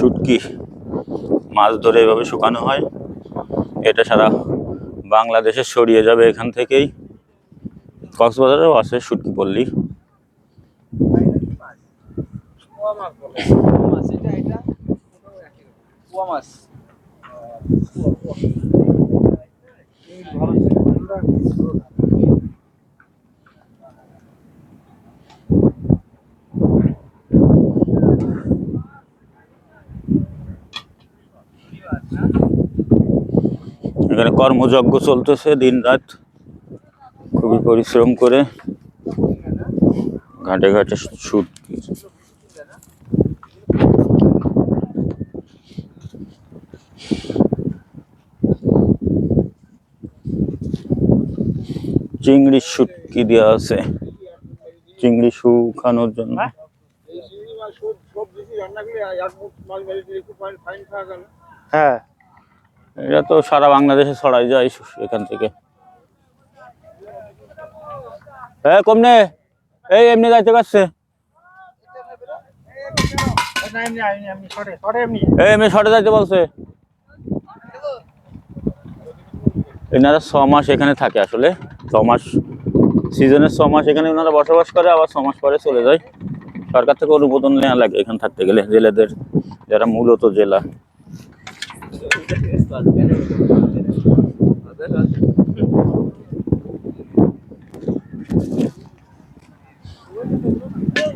শুটকি মাছ ধরে এভাবে শুকানো হয়? এটা সারা বাংলাদেশে ছড়িয়ে যাবে এখান থেকেই। কক্সবাজারেও আছে শুটকি পল্লী। এখানে কর্মযজ্ঞ চলতেছে দিন রাত। খুবই পরিশ্রম করে। ঘাটে ঘাটে শুট চিংড়ি শুটকি দেওয়া আছে? চিংড়ি শুকানোর জন্য। হ্যাঁ। এটা তো সারা বাংলাদেশে ছড়াই যায় এখান থেকে। হ্যাঁ কমনে, এই এমনি যাইতে পারছে? এমনি যাইতে এনারা ছ মাস এখানে থাকে আসলে। ছ মাস ছ মাস এখানে ওনারা বসবাস করে, আবার ছ মাস পরে চলে যায়। সরকার থেকে অনুমোদন নেওয়া লাগে এখানে থাকতে গেলে, জেলেদের, যারা মূলত জেলা। Thank you.